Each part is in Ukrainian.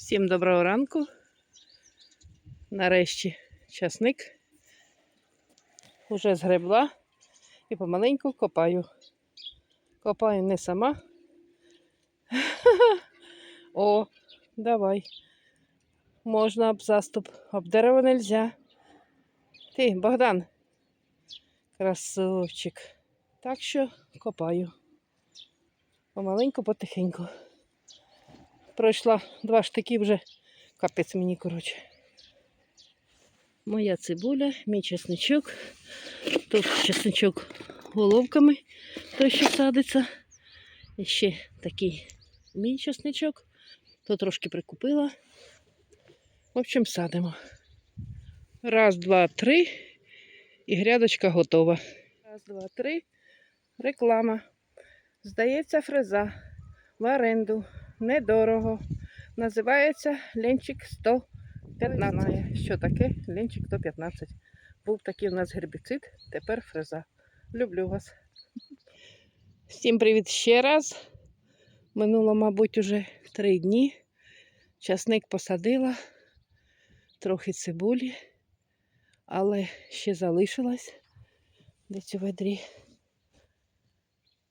Всім доброго ранку. Нарешті часник. Уже згребла і помаленьку копаю. Копаю не сама. О, давай. Можна об заступ, об дерево нельзя. Ти, Богдан, красавчик. Так що копаю. Помаленьку, потихеньку. Пройшла два штики вже. Капець мені, коротше. Моя цибуля, мій чесничок. Тут чесничок головками, той, що садиться. І ще такий мій чесничок. То трошки прикупила. В общем, садимо. Раз, два, три. І грядочка готова. Раз, два, три. Реклама. Здається, фреза в оренду. Недорого. Називається Ленчик 115. Що таке? Ленчик 115. Був такий у нас гербіцид, тепер фреза. Люблю вас. Всім привіт ще раз. Минуло, мабуть, уже три дні. Часник посадила, трохи цибулі, але ще залишилось десь у ведрі.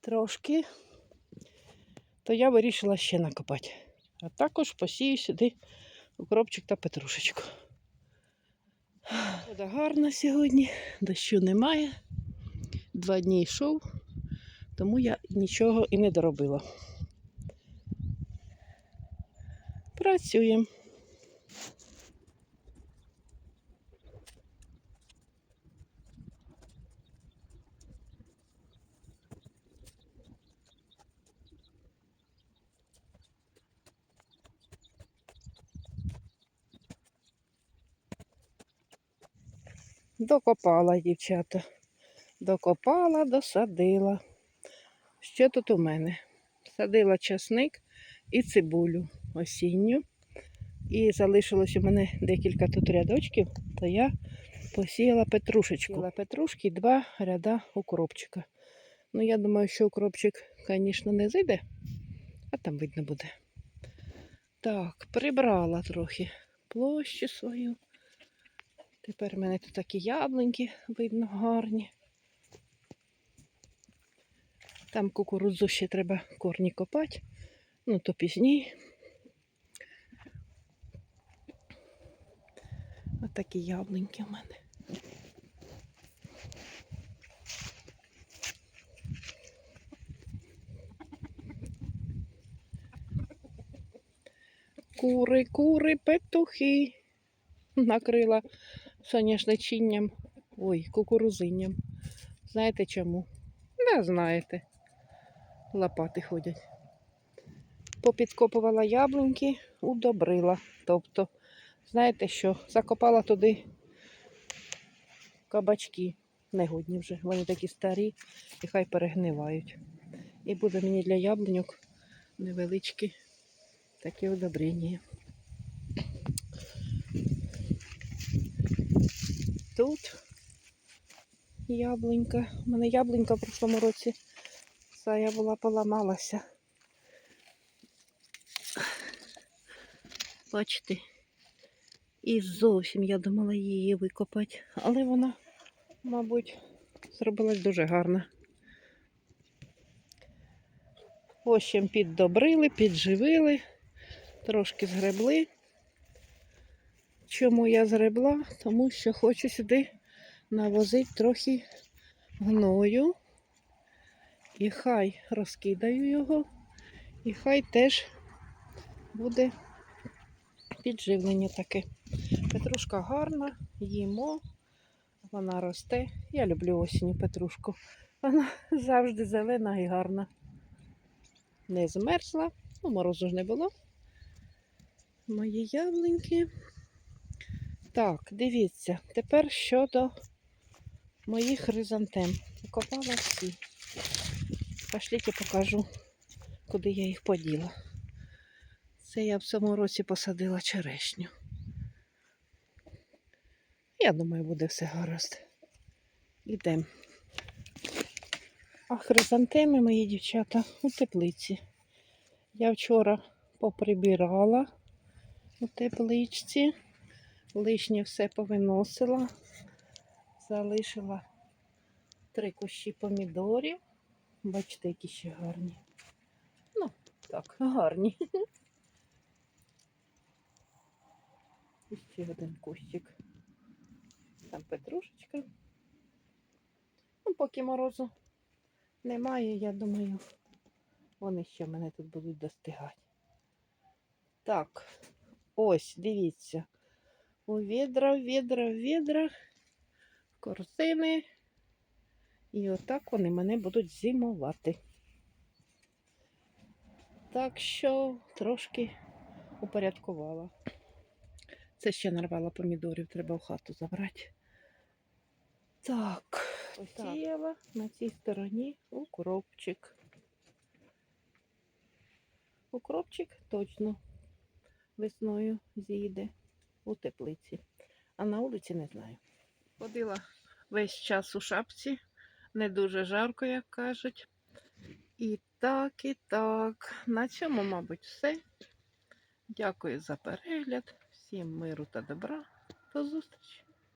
Трошки то я вирішила ще накопати. А також посію сюди укропчик та петрушечку. Вода гарна сьогодні, дощу немає. Два дні йшов, тому я нічого і не доробила. Працюємо. Докопала, дівчата. Докопала, досадила. Що тут у мене? Садила часник і цибулю осінню. І залишилось у мене декілька тут рядочків, то я посіяла петрушечку. Посіяла петрушки два ряда укропчика. Ну, я думаю, що укропчик, звісно, не зайде, а там видно буде. Так, прибрала трохи площу свою. Тепер в мене тут такі яблуньки, видно, гарні. Там кукурудзу ще треба корні копати, ну то пізніше. Ось такі яблуньки в мене. Кури, кури, петухи. Накрила соняшничінням, ой, кукурузинням. Знаєте чому? Не знаєте. Лопати ходять. Попідкопувала яблуньки, удобрила. Тобто, знаєте що, закопала туди кабачки. Негодні вже. Вони такі старі і хай перегнивають. І буде мені для яблуньок невеличкі такі удобрення. Тут яблунька. У мене яблунька в прошлому році ця була поламалася. Бачите, і зовсім я думала її викопати, але вона, мабуть, зробилась дуже гарна. Ось чим піддобрили, підживили, трошки згребли. Чому я згребла? Тому що хочу сюди навозити трохи гною. І хай розкидаю його, і хай теж буде підживлення таке. Петрушка гарна, їмо, вона росте. Я люблю осінню петрушку. Вона завжди зелена і гарна. Не змерзла, ну морозу ж не було. Мої яблуньки. Так, дивіться, тепер щодо моїх хризантем. Копала всі. Пошліть я покажу, куди я їх поділа. Це я в цьому році посадила черешню. Я думаю, буде все гаразд. Ідемо. А хризантеми мої дівчата у теплиці. Я вчора поприбирала у тепличці. Лишнє все повиносила. Залишила три кущі помідорів. Бачите, які ще гарні. Ну, так, гарні. І ще один кущик. Там петрушечка. Ну, поки морозу немає, я думаю, вони ще мене тут будуть достигати. Так, ось, дивіться. У відра, в відра, в відрах, корзини. І отак вони мене будуть зимувати. Так що трошки упорядкувала. Це ще нарвала помідорів, треба в хату забрати. Так, посіяла на цій стороні укропчик. Укропчик точно весною зійде у теплиці. А на вулиці не знаю. Ходила весь час у шапці, не дуже жарко, як кажуть. І так, і так. На цьому, мабуть, все. Дякую за перегляд. Всім миру та добра. До зустрічі!